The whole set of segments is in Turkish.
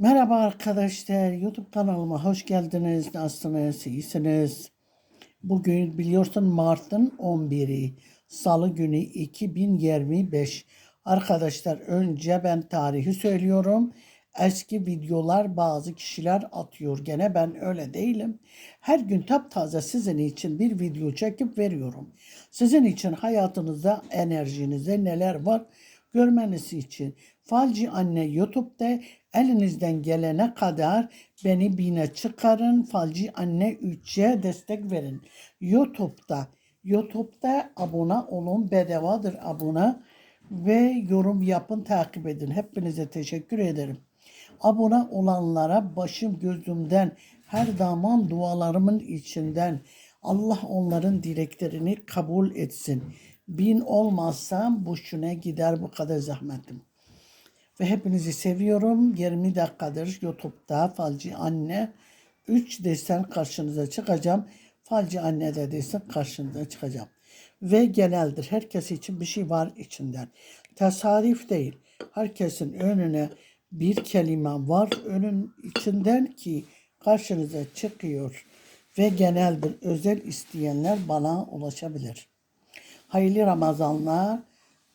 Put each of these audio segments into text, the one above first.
Merhaba arkadaşlar, YouTube kanalıma hoş geldiniz. Nasılsınız, iyisiniz? Bugün biliyorsun Mart'ın 11'i, Salı günü 2025. Arkadaşlar önce ben tarihi söylüyorum. Eski videolar bazı kişiler atıyor. Gene ben öyle değilim. Her gün taptaze sizin için bir video çekip veriyorum. Sizin için hayatınızda, enerjinizde neler var görmeniz için. Falci Anne YouTube'da elinizden gelene kadar beni bine çıkarın. Falci Anne 3'e destek verin. YouTube'da YouTube'da abone olun. Bedavadır abone ve yorum yapın, takip edin. Hepinize teşekkür ederim. Abone olanlara başım gözümden her zaman dualarımın içinden Allah onların dileklerini kabul etsin. Bin olmazsam boşuna gider bu kadar zahmetim. Ve hepinizi seviyorum. 20 dakikadır YouTube'da Falci Anne 3 desen karşınıza çıkacağım. Falci Anne de desen karşınıza çıkacağım. Ve geneldir. Herkes için bir şey var içinden. Tesadüf değil. Herkesin önüne bir kelime var önün içinden ki karşınıza çıkıyor. Ve geneldir. Özel isteyenler bana ulaşabilir. Hayırlı Ramazanlar.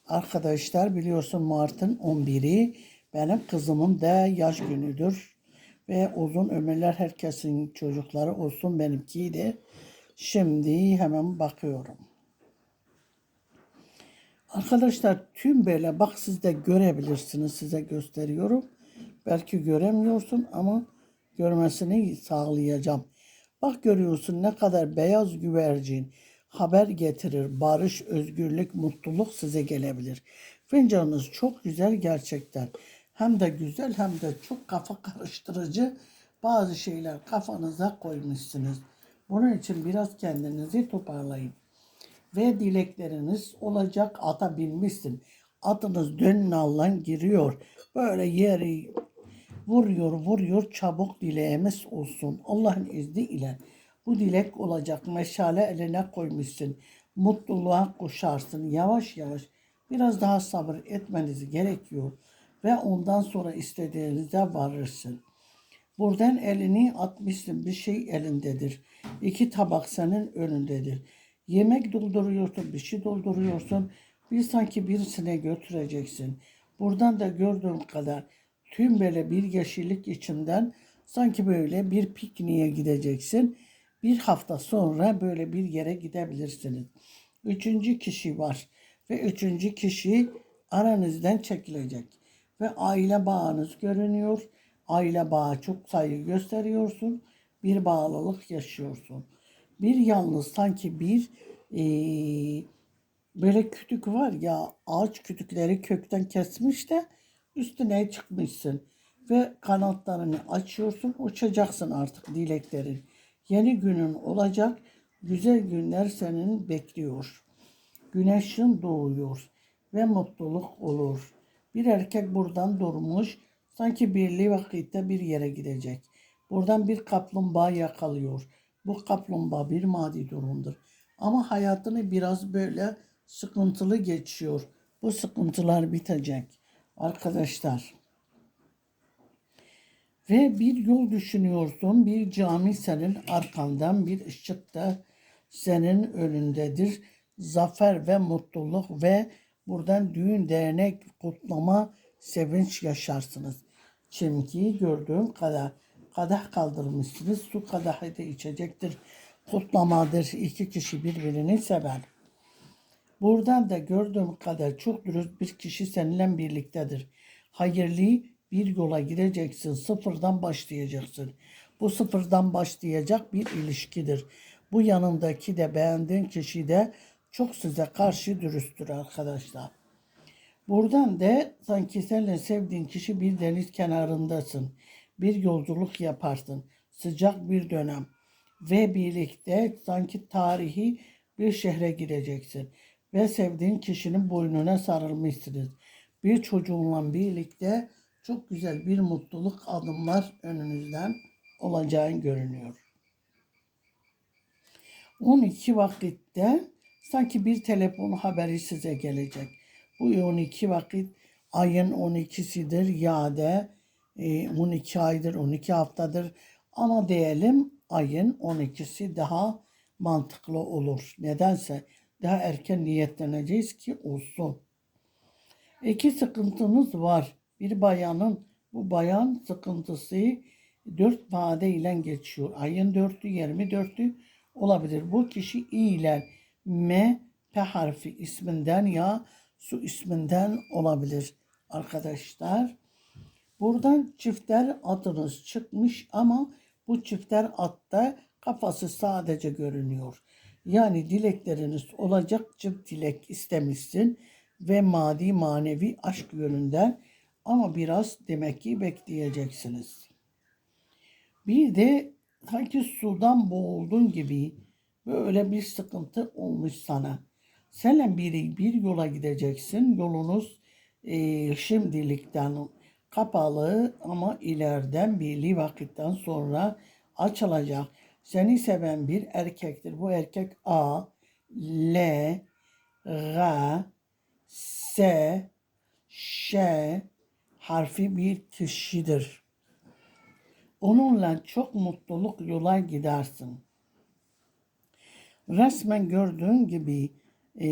Arkadaşlar biliyorsun Mart'ın 11'i benim kızımın da yaş günüdür. Ve uzun ömürler herkesin çocukları olsun benimki de. Şimdi hemen bakıyorum. Arkadaşlar tüm böyle bak siz de görebilirsiniz size gösteriyorum. Belki göremiyorsun ama görmesini sağlayacağım. Bak görüyorsun ne kadar beyaz güvercin haber getirir. Barış, özgürlük, mutluluk size gelebilir. Fincanınız çok güzel gerçekten. Hem de güzel hem de çok kafa karıştırıcı bazı şeyler kafanıza koymuşsunuz. Bunun için biraz kendinizi toparlayın. Ve dilekleriniz olacak ata binmişsin. Atınız dönün giriyor. Böyle yeri vuruyor vuruyor çabuk dileğimiz olsun. Allah'ın izniyle bu dilek olacak. Meşale eline koymuşsun. Mutluluğa koşarsın. Yavaş yavaş biraz daha sabır etmeniz gerekiyor. Ve ondan sonra istediğinize varırsın. Buradan elini atmışsın bir şey elindedir. İki tabak senin önündedir. Yemek dolduruyorsun, bir şey dolduruyorsun. Bir sanki birisine götüreceksin. Buradan da gördüğüm kadar tüm böyle bir yeşillik içinden sanki böyle bir pikniğe gideceksin. Bir hafta sonra böyle bir yere gidebilirsiniz. Üçüncü kişi var ve üçüncü kişi aranızdan çekilecek ve aile bağınız görünüyor. Aile bağı çok saygı gösteriyorsun. Bir bağlılık yaşıyorsun. Bir yalnız sanki bir ee, böyle kütük var ya ağaç kütükleri kökten kesmiş de üstüne çıkmışsın ve kanatlarını açıyorsun uçacaksın artık dileklerin. Yeni günün olacak güzel günler senin bekliyor. Güneşin doğuyor ve mutluluk olur. Bir erkek buradan durmuş sanki birli vakitte bir yere gidecek. Buradan bir kaplumbağa yakalıyor. Bu kaplumbağa bir maddi durumdur. Ama hayatını biraz böyle sıkıntılı geçiyor. Bu sıkıntılar bitecek arkadaşlar. Ve bir yol düşünüyorsun, bir cami senin arkandan, bir ışık da senin önündedir. Zafer ve mutluluk ve buradan düğün, dernek, kutlama, sevinç yaşarsınız. Çünkü gördüğüm kadar kadah kaldırmışsınız. Su kadahı da içecektir. Kutlamadır. İki kişi birbirini sever. Buradan da gördüğüm kadar çok dürüst bir kişi seninle birliktedir. Hayırlı bir yola gireceksin. Sıfırdan başlayacaksın. Bu sıfırdan başlayacak bir ilişkidir. Bu yanındaki de beğendiğin kişi de çok size karşı dürüsttür arkadaşlar. Buradan da sanki seninle sevdiğin kişi bir deniz kenarındasın. Bir yolculuk yaparsın. Sıcak bir dönem. Ve birlikte sanki tarihi bir şehre gireceksin. Ve sevdiğin kişinin boynuna sarılmışsınız. Bir çocuğunla birlikte çok güzel bir mutluluk adımlar önünüzden olacağını görünüyor. 12 vakitte sanki bir telefon haberi size gelecek. Bu 12 vakit ayın 12'sidir yade e, 12 aydır, 12 haftadır. Ama diyelim ayın 12'si daha mantıklı olur. Nedense daha erken niyetleneceğiz ki olsun. İki sıkıntımız var. Bir bayanın bu bayan sıkıntısı dört vade ile geçiyor. Ayın dörtü, yirmi dörtü olabilir. Bu kişi iyiler. M, P harfi isminden ya su isminden olabilir arkadaşlar. Buradan çifter adınız çıkmış ama bu çifter atta kafası sadece görünüyor. Yani dilekleriniz olacak çift dilek istemişsin ve maddi manevi aşk yönünden ama biraz demek ki bekleyeceksiniz. Bir de sanki sudan boğuldun gibi böyle bir sıkıntı olmuş sana. Seninle biri bir yola gideceksin. Yolunuz eee, şimdilikten kapalı ama ileriden belli vakitten sonra açılacak. Seni seven bir erkektir. Bu erkek A, L, G, S, Ş harfi bir kişidir. Onunla çok mutluluk yola gidersin. Resmen gördüğün gibi e,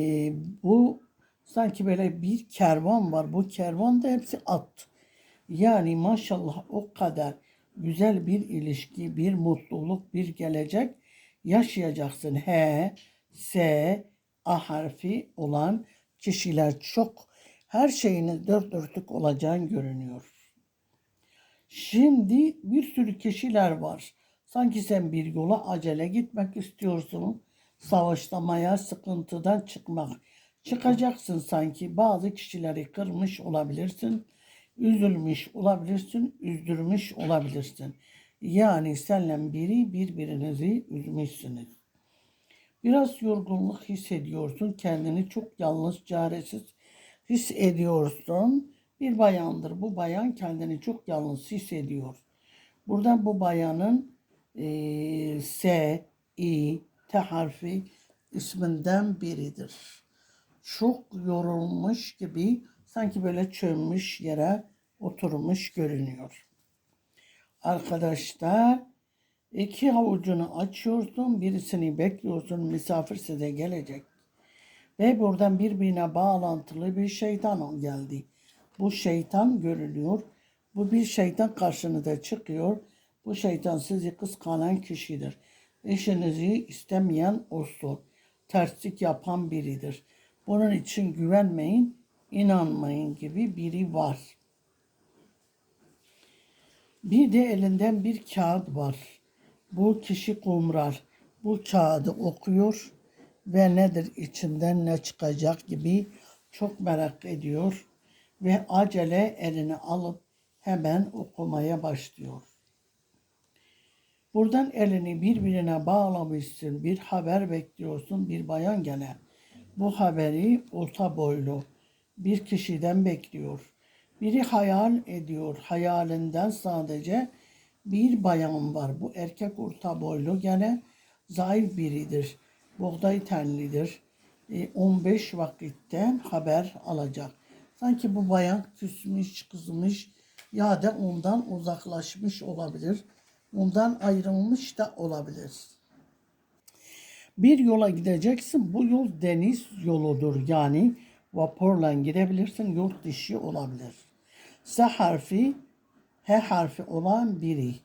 bu sanki böyle bir kervan var. Bu kervan da hepsi at. Yani maşallah o kadar güzel bir ilişki, bir mutluluk, bir gelecek yaşayacaksın. H, S, A harfi olan kişiler çok. Her şeyiniz dört dörtlük olacağın görünüyor. Şimdi bir sürü kişiler var. Sanki sen bir yola acele gitmek istiyorsun. Savaşlamaya, sıkıntıdan çıkmak. Çıkacaksın sanki. Bazı kişileri kırmış olabilirsin. Üzülmüş olabilirsin. Üzdürmüş olabilirsin. Yani senle biri birbirinizi üzmüşsünüz. Biraz yorgunluk hissediyorsun. Kendini çok yalnız, çaresiz hissediyorsun. Bir bayandır. Bu bayan kendini çok yalnız hissediyor. Buradan bu bayanın eee, S, I, T harfi isminden biridir. Çok yorulmuş gibi sanki böyle çömmüş yere oturmuş görünüyor. Arkadaşlar iki havucunu açıyorsun, birisini bekliyorsun, misafir size gelecek. Ve buradan birbirine bağlantılı bir şeytan geldi. Bu şeytan görünüyor. Bu bir şeytan karşınıza çıkıyor. Bu şeytan sizi kıskanan kişidir. Eşinizi istemeyen olsun. Terslik yapan biridir. Bunun için güvenmeyin, inanmayın gibi biri var. Bir de elinden bir kağıt var. Bu kişi kumrar. Bu kağıdı okuyor ve nedir içinden ne çıkacak gibi çok merak ediyor ve acele eline alıp hemen okumaya başlıyor. Buradan elini birbirine bağlamışsın, bir haber bekliyorsun, bir bayan gene. Bu haberi orta boylu bir kişiden bekliyor. Biri hayal ediyor, hayalinden sadece bir bayan var. Bu erkek orta boylu gene zayıf biridir. Buğday tenlidir. E, 15 vakitten haber alacak. Sanki bu bayan küsmüş, kızmış ya da ondan uzaklaşmış olabilir. Ondan ayrılmış da olabilir. Bir yola gideceksin. Bu yol deniz yoludur. Yani vapurla gidebilirsin. Yurt dışı olabilir. S harfi, H harfi olan biri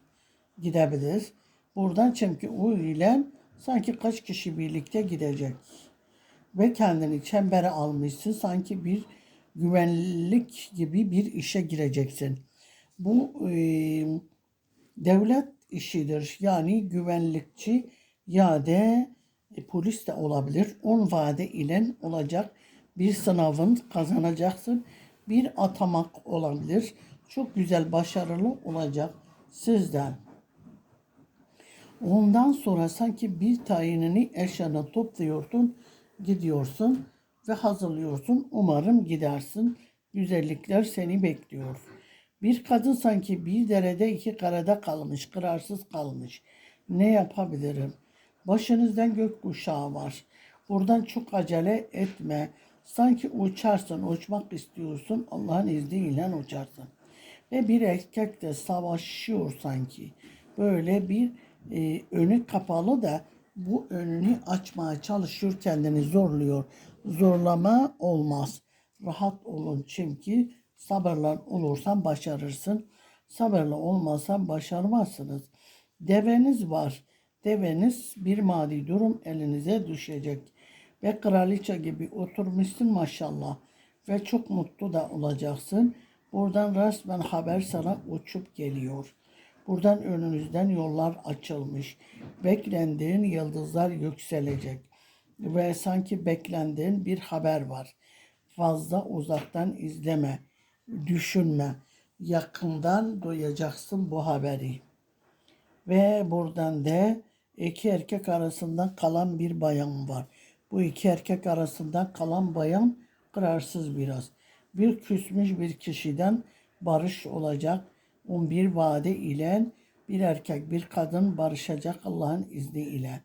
gidebilir. Buradan çünkü o ile sanki kaç kişi birlikte gidecek. Ve kendini çembere almışsın. Sanki bir güvenlik gibi bir işe gireceksin. Bu e, devlet işidir. Yani güvenlikçi ya da e, polis de olabilir. 10 vade ile olacak bir sınavın kazanacaksın. Bir atamak olabilir. Çok güzel, başarılı olacak sizden. Ondan sonra sanki bir tayinini eşyanı topluyorsun, gidiyorsun ve hazırlıyorsun. Umarım gidersin. Güzellikler seni bekliyor. Bir kadın sanki bir derede iki karada kalmış, kararsız kalmış. Ne yapabilirim? Başınızdan gökkuşağı var. Buradan çok acele etme. Sanki uçarsın, uçmak istiyorsun. Allah'ın izniyle uçarsın. Ve bir erkek de savaşıyor sanki. Böyle bir e, önü kapalı da bu önünü açmaya çalışıyor, kendini zorluyor. Zorlama olmaz. Rahat olun çünkü sabırla olursan başarırsın. Sabırlı olmazsan başarmazsınız. Deveniz var. Deveniz bir maddi durum elinize düşecek. Ve kraliçe gibi oturmuşsun maşallah. Ve çok mutlu da olacaksın. Buradan resmen haber sana uçup geliyor. Buradan önünüzden yollar açılmış. Beklendiğin yıldızlar yükselecek. Ve sanki beklendiğin bir haber var. Fazla uzaktan izleme, düşünme. Yakından duyacaksın bu haberi. Ve buradan da iki erkek arasından kalan bir bayan var. Bu iki erkek arasından kalan bayan kararsız biraz. Bir küsmüş bir kişiden barış olacak. On bir vade ile bir erkek bir kadın barışacak Allah'ın izniyle.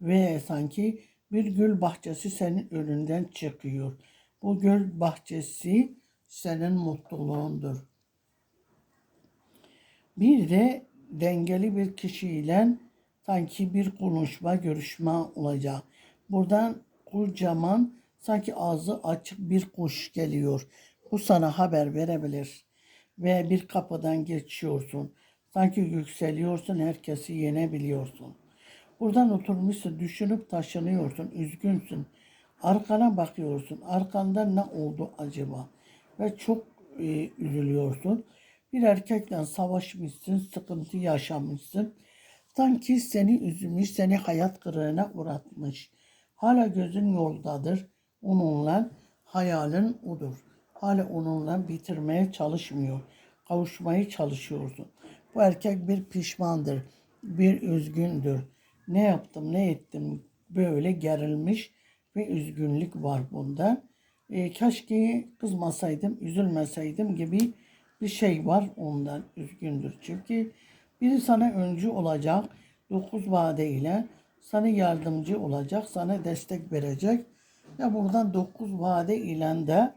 Ve sanki bir gül bahçesi senin önünden çıkıyor. Bu gül bahçesi senin mutluluğundur. Bir de dengeli bir kişiyle sanki bir konuşma, görüşme olacak. Buradan kocaman sanki ağzı açık bir kuş geliyor. Bu sana haber verebilir. Ve bir kapıdan geçiyorsun. Sanki yükseliyorsun, herkesi yenebiliyorsun. Buradan oturmuşsun, düşünüp taşınıyorsun, üzgünsün. Arkana bakıyorsun, arkanda ne oldu acaba? Ve çok e, üzülüyorsun. Bir erkekle savaşmışsın, sıkıntı yaşamışsın. Sanki seni üzmüş, seni hayat kırığına uğratmış. Hala gözün yoldadır. Onunla hayalin odur. Hala onunla bitirmeye çalışmıyor. Kavuşmaya çalışıyorsun. Bu erkek bir pişmandır. Bir üzgündür. Ne yaptım, ne ettim böyle gerilmiş ve üzgünlük var bunda. E, keşke kızmasaydım, üzülmeseydim gibi bir şey var ondan üzgündür. Çünkü biri sana öncü olacak, dokuz vade ile sana yardımcı olacak, sana destek verecek. Ve buradan dokuz vade ile de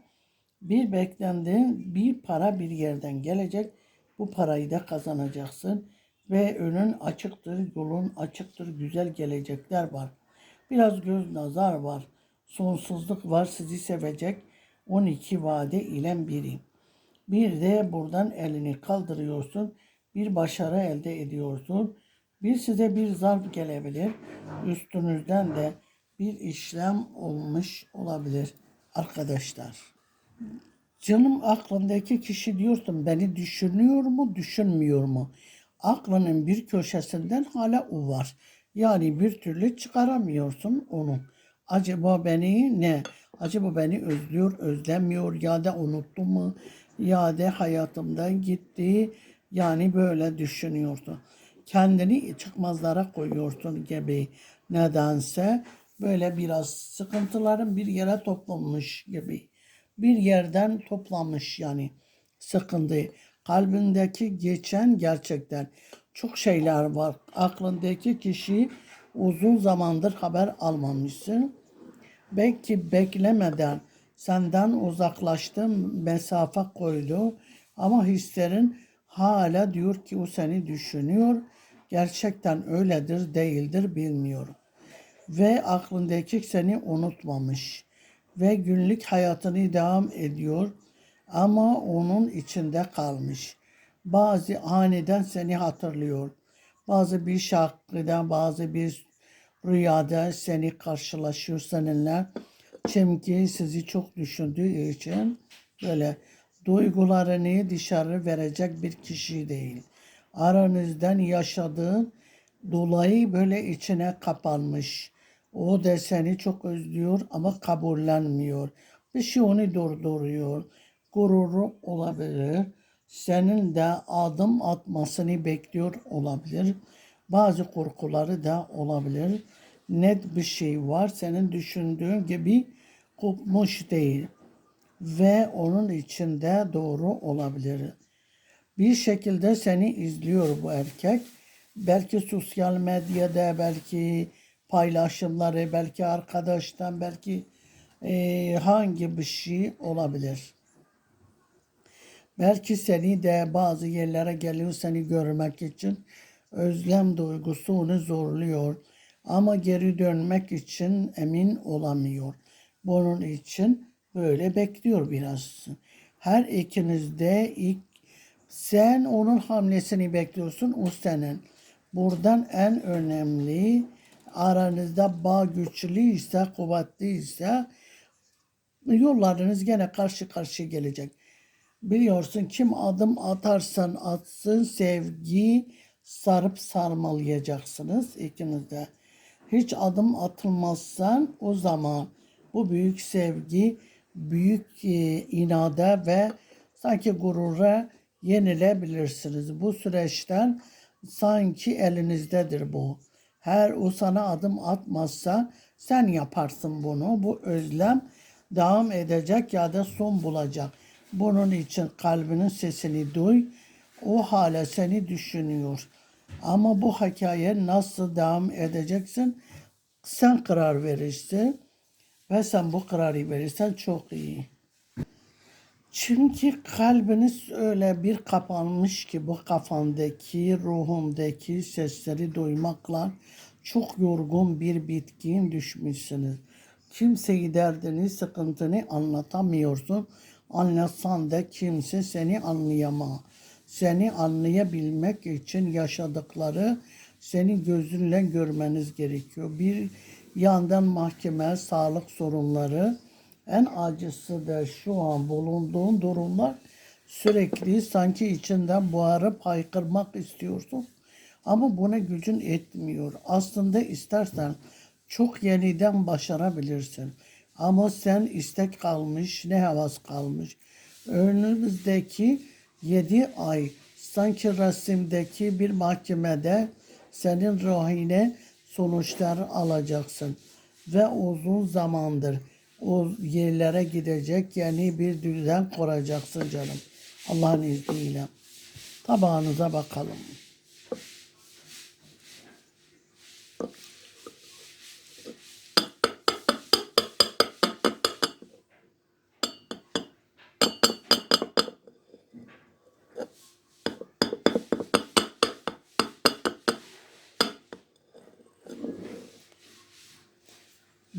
bir beklendiğin bir para bir yerden gelecek. Bu parayı da kazanacaksın. Ve önün açıktır, yolun açıktır, güzel gelecekler var. Biraz göz nazar var. Sonsuzluk var sizi sevecek. 12 vade ile biri. Bir de buradan elini kaldırıyorsun. Bir başarı elde ediyorsun. Bir size bir zarf gelebilir. Üstünüzden de bir işlem olmuş olabilir arkadaşlar. Canım aklındaki kişi diyorsun beni düşünüyor mu düşünmüyor mu? Aklının bir köşesinden hala o var. Yani bir türlü çıkaramıyorsun onu. Acaba beni ne? Acaba beni özlüyor, özlemiyor ya da unuttu mu? Ya da hayatımdan gitti. Yani böyle düşünüyorsun. Kendini çıkmazlara koyuyorsun gibi. Nedense böyle biraz sıkıntıların bir yere toplanmış gibi. Bir yerden toplanmış yani sıkıntı. Kalbindeki geçen gerçekten çok şeyler var. Aklındaki kişi uzun zamandır haber almamışsın. Belki beklemeden senden uzaklaştı, mesafe koydu. Ama hislerin hala diyor ki o seni düşünüyor. Gerçekten öyledir, değildir bilmiyorum. Ve aklındaki seni unutmamış. Ve günlük hayatını devam ediyor. Ama onun içinde kalmış. Bazı aniden seni hatırlıyor. Bazı bir şarkıda, bazı bir rüyada seni karşılaşıyor seninle. Çünkü sizi çok düşündüğü için böyle duygularını dışarı verecek bir kişi değil. Aranızdan yaşadığın dolayı böyle içine kapanmış. O da seni çok özlüyor ama kabullenmiyor. Bir şey onu durduruyor. Gururu olabilir. Senin de adım atmasını bekliyor olabilir. Bazı korkuları da olabilir. Net bir şey var. Senin düşündüğün gibi kopmuş değil. Ve onun içinde doğru olabilir. Bir şekilde seni izliyor bu erkek. Belki sosyal medyada, belki paylaşımları, belki arkadaştan, belki e, hangi bir şey olabilir. Belki seni de bazı yerlere geliyor seni görmek için. Özlem duygusu onu zorluyor. Ama geri dönmek için emin olamıyor. Bunun için böyle bekliyor biraz. Her ikiniz de ilk sen onun hamlesini bekliyorsun, o senin. Buradan en önemli aranızda bağ güçlüyse, kuvvetliyse yollarınız gene karşı karşıya gelecek. Biliyorsun kim adım atarsan atsın sevgi sarıp sarmalayacaksınız ikiniz de. Hiç adım atılmazsan o zaman bu büyük sevgi büyük e, inada ve sanki gurura yenilebilirsiniz. Bu süreçten sanki elinizdedir bu. Her o sana adım atmazsa sen yaparsın bunu. Bu özlem devam edecek ya da son bulacak. Bunun için kalbinin sesini duy. O hala seni düşünüyor. Ama bu hikaye nasıl devam edeceksin? Sen karar verirsin. Ve sen bu kararı verirsen çok iyi. Çünkü kalbiniz öyle bir kapanmış ki bu kafandaki, ruhumdaki sesleri duymakla çok yorgun bir bitkin düşmüşsünüz. Kimseyi derdini, sıkıntını anlatamıyorsun. Anlatsan da kimse seni anlayamaz. Seni anlayabilmek için yaşadıkları seni gözünle görmeniz gerekiyor. Bir yandan mahkeme, sağlık sorunları, en acısı da şu an bulunduğun durumlar sürekli sanki içinden buharıp haykırmak istiyorsun. Ama buna gücün etmiyor. Aslında istersen çok yeniden başarabilirsin. Ama sen istek kalmış, ne havas kalmış. Önümüzdeki 7 ay sanki resimdeki bir mahkemede senin ruhine sonuçlar alacaksın. Ve uzun zamandır o yerlere gidecek yeni bir düzen kuracaksın canım. Allah'ın izniyle. Tabağınıza bakalım.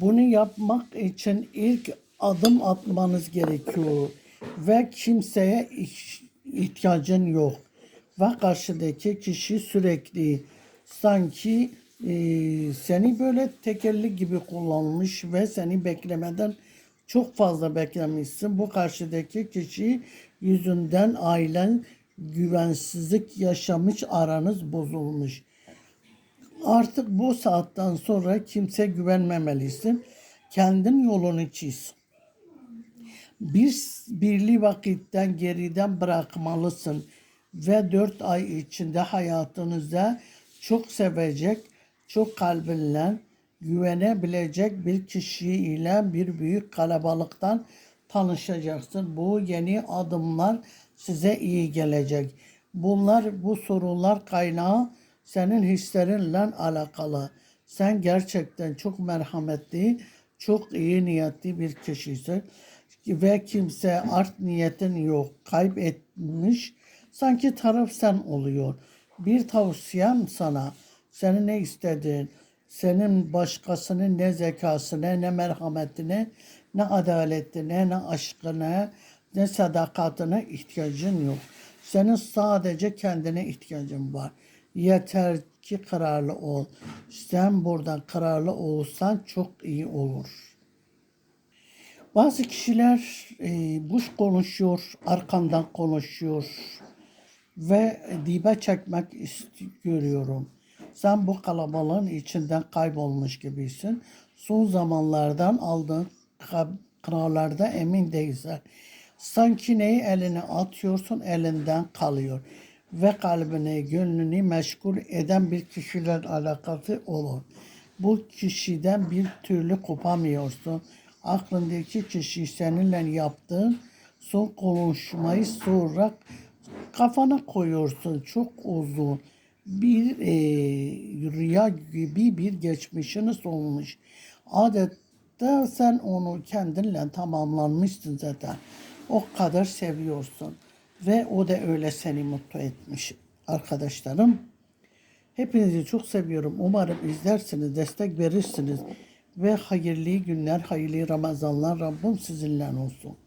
Bunu yapmak için ilk adım atmanız gerekiyor ve kimseye ihtiyacın yok. Ve karşıdaki kişi sürekli sanki e, seni böyle tekerli gibi kullanmış ve seni beklemeden çok fazla beklemişsin. Bu karşıdaki kişi yüzünden ailen güvensizlik yaşamış, aranız bozulmuş. Artık bu saatten sonra kimse güvenmemelisin. Kendin yolunu çiz. Bir birli vakitten geriden bırakmalısın ve dört ay içinde hayatınızda çok sevecek, çok kalbinle güvenebilecek bir kişiyle bir büyük kalabalıktan tanışacaksın. Bu yeni adımlar size iyi gelecek. Bunlar bu sorunlar kaynağı senin hislerinle alakalı. Sen gerçekten çok merhametli, çok iyi niyetli bir kişisin ve kimse art niyetin yok, kaybetmiş. Sanki taraf sen oluyor. Bir tavsiyem sana, senin ne istediğin, senin başkasının ne zekasına, ne merhametine, ne adaletine, ne aşkına, ne sadakatine ihtiyacın yok. Senin sadece kendine ihtiyacın var. Yeter ki kararlı ol. Sen buradan kararlı olsan çok iyi olur. Bazı kişiler e, boş konuşuyor, arkandan konuşuyor ve dibe çekmek görüyorum. Sen bu kalabalığın içinden kaybolmuş gibisin. Son zamanlardan aldığın ka- kararlarda emin değilsen. Sanki neyi eline atıyorsun elinden kalıyor. Ve kalbini, gönlünü meşgul eden bir kişiyle alakası olur. Bu kişiden bir türlü kopamıyorsun. Aklındaki kişi seninle yaptığın son konuşmayı sonra kafana koyuyorsun çok uzun bir e, rüya gibi bir geçmişiniz olmuş. Adette sen onu kendinle tamamlanmışsın zaten. O kadar seviyorsun. Ve o da öyle seni mutlu etmiş arkadaşlarım. Hepinizi çok seviyorum. Umarım izlersiniz, destek verirsiniz. Ve hayırlı günler, hayırlı Ramazanlar Rabbim sizinle olsun.